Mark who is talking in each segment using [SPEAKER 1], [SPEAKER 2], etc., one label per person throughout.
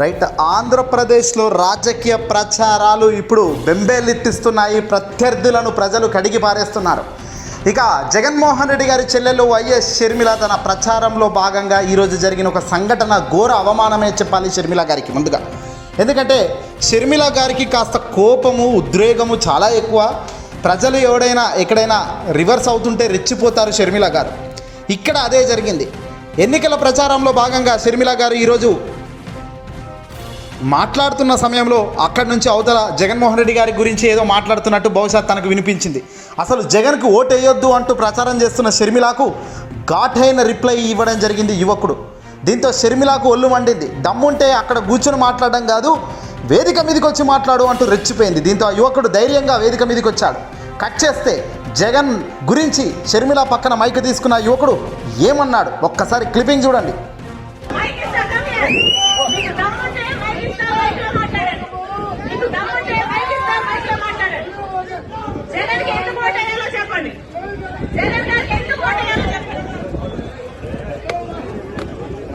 [SPEAKER 1] Right ఆంధ్రప్రదేశ్లో రాజకీయ ప్రచారాలు ఇప్పుడు బెంబేలెత్తిస్తున్నాయి. ప్రత్యర్థులను ప్రజలు కడిగి పారేస్తున్నారు. ఇక జగన్మోహన్ రెడ్డి గారి చెల్లెలు వైఎస్ షర్మిల తన ప్రచారంలో భాగంగా ఈరోజు జరిగిన ఒక సంఘటన ఘోర అవమానమే చెప్పాలి షర్మిల గారికి ముందుగా. ఎందుకంటే షర్మిల గారికి కాస్త కోపము ఉద్రేగము చాలా ఎక్కువ. ప్రజలు ఎవడైనా ఎక్కడైనా రివర్స్ అవుతుంటే రెచ్చిపోతారు షర్మిల గారు. ఇక్కడ అదే జరిగింది. ఎన్నికల ప్రచారంలో భాగంగా షర్మిల గారు ఈరోజు మాట్లాడుతున్న సమయంలో అక్కడి నుంచి అవతల జగన్మోహన్ రెడ్డి గారి గురించి ఏదో మాట్లాడుతున్నట్టు బహుశా తనకు వినిపించింది. అసలు జగన్కు ఓటేయొద్దు అంటూ ప్రచారం చేస్తున్న షర్మిలకు ఘాటైన రిప్లై ఇవ్వడం జరిగింది యువకుడు. దీంతో షర్మిలకు ఒళ్ళు మండింది. దమ్ముంటే అక్కడ కూర్చొని మాట్లాడడం కాదు వేదిక మీదకి వచ్చి మాట్లాడు అంటూ రెచ్చిపోయింది. దీంతో ఆ యువకుడు ధైర్యంగా వేదిక మీదకి వచ్చాడు కట్ చేస్తే జగన్ గురించి షర్మిల పక్కన మైక్ తీసుకున్న యువకుడు ఏమన్నాడు? ఒక్కసారి క్లిపింగ్ చూడండి
[SPEAKER 2] మైక్ ఇస్తా కమ్మే. నీకు దమ్ముంటే మైక్ ఇస్తా, మైక్లో మాట్లాడండి. నీకు దమ్ముంటే మైక్ ఇస్తా, మైక్లో మాట్లాడండి. జగన్కి ఎందుకు ఓటేయాలో చెప్పండి జగన్ గారికి ఎందుకు ఓటేయాలో చెప్పండి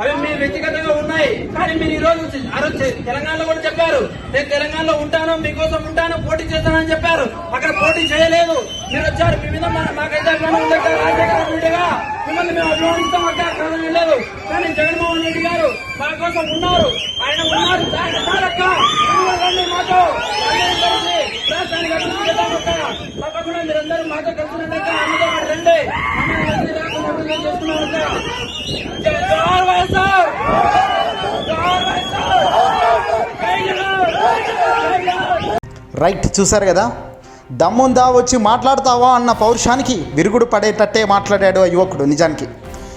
[SPEAKER 3] అవి మీ వ్యక్తిగతంగా ఉన్నాయి. కానీ మీరు ఈ రోజు ఆ రోజు తె- తెలంగాణలో కూడా చెప్పారు. నేను తెలంగాణలో ఉంటాను మీకోసం ఉంటాను పోటీ చేస్తానని చెప్పారు. అక్కడ పోటీ చేయలేదు. మీరు వచ్చారు. మీ మీద మాకైతే రాజశేఖర రెడ్డిగా మిమ్మల్ని మేము అభిమానిస్తాం. అక్కడ కాదని లేదు. కానీ జగన్మోహన్ రెడ్డి గారు మా కోసం ఉన్నారు. ఆయన ఉన్నారు. మీరు మాతో రాష్ట్రానికి తప్పకుండా మీరందరూ మాతో కలిసినట్టు
[SPEAKER 1] రైట్ చూశారు కదా? దమ్ముందా వచ్చి మాట్లాడతావా అన్న పౌరుషానికి విరుగుడు పడేటట్టే మాట్లాడాడు ఆ యువకుడు నిజానికి.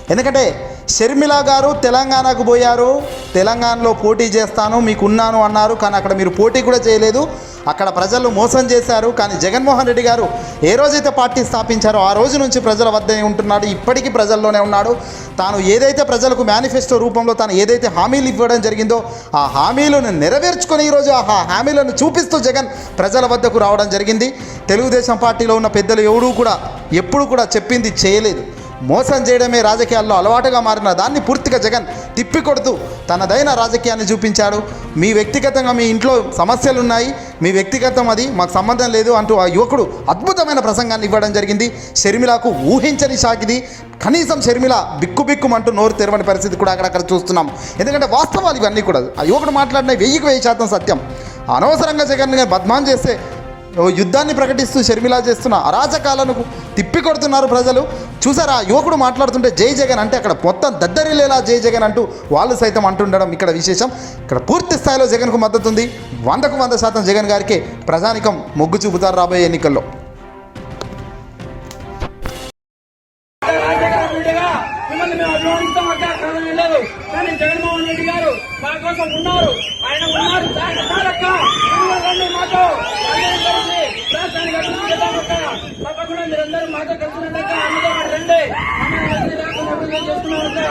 [SPEAKER 1] ఎందుకంటే షర్మిల గారు తెలంగాణకు పోయారు. తెలంగాణలో పోటీ చేస్తాను మీకు ఉన్నాను అన్నారు. కానీ అక్కడ మీరు పోటీ కూడా చేయలేదు. అక్కడ ప్రజలు మోసం చేశారు. కానీ జగన్మోహన్ రెడ్డి గారు ఏ రోజైతే పార్టీ స్థాపించారో ఆ రోజు నుంచి ప్రజల వద్దనే ఉంటున్నాడు. ఇప్పటికీ ప్రజల్లోనే ఉన్నాడు. తాను ఏదైతే ప్రజలకు మేనిఫెస్టో రూపంలో తాను ఏదైతే హామీలు ఇవ్వడం జరిగిందో ఆ హామీలను నెరవేర్చుకొని ఈరోజు ఆ హామీలను చూపిస్తూ జగన్ ప్రజల వద్దకు రావడం జరిగింది. తెలుగుదేశం పార్టీలో ఉన్న పెద్దలు ఎవడూ కూడా ఎప్పుడు కూడా చెప్పింది చేయలేదు. మోసం చేయడమే రాజకీయాల్లో అలవాటుగా మారిన దాన్ని పూర్తిగా జగన్ తిప్పికొడుతూ తనదైన రాజకీయాన్ని చూపించాడు. మీ వ్యక్తిగతంగా మీ ఇంట్లో సమస్యలు ఉన్నాయి మీ వ్యక్తిగతం అది మాకు సంబంధం లేదు అంటూ ఆ యువకుడు అద్భుతమైన ప్రసంగాన్ని ఇవ్వడం జరిగింది. షర్మిలకు ఊహించని షాకిది. కనీసం షర్మిల బిక్కుబిక్కుమంటూ నోరు తెరవని పరిస్థితి కూడా అక్కడక్కడ చూస్తున్నాం. ఎందుకంటే వాస్తవాలు ఇవన్నీ కూడా. ఆ యువకుడు మాట్లాడిన వెయ్యికి వెయ్యి శాతం సత్యం. అనవసరంగా జగన్ బద్మాన్ చేస్తే యుద్ధాన్ని ప్రకటిస్తూ షర్మిలా చేస్తున్న అరాచకాలను తిప్పికొడుతున్నారు ప్రజలు. చూసారా యువకుడు మాట్లాడుతుంటే జై జగన్ అంటే అక్కడ మొత్తం దద్దరిల్లేలా జై జగన్ అంటూ వాళ్ళు సైతం అంటుండడం ఇక్కడ విశేషం. ఇక్కడ పూర్తి స్థాయిలో జగన్కు మద్దతు ఉంది వందకు వంద శాతం జగన్ గారికి ప్రజానికం మొగ్గు చూపుతారు రాబోయే ఎన్నికల్లో.
[SPEAKER 3] జగన్మోహన్ రెడ్డి గారు మా కోసం ఉన్నారు. ఆయన ఉన్నారు చాలు, చాలక్క మీరు రండి మాతో అందరం కలిసి రాష్ట్రానికి అభివృద్ధి చేద్దాం అక్క తప్పకుండా మీరందరూ మాతో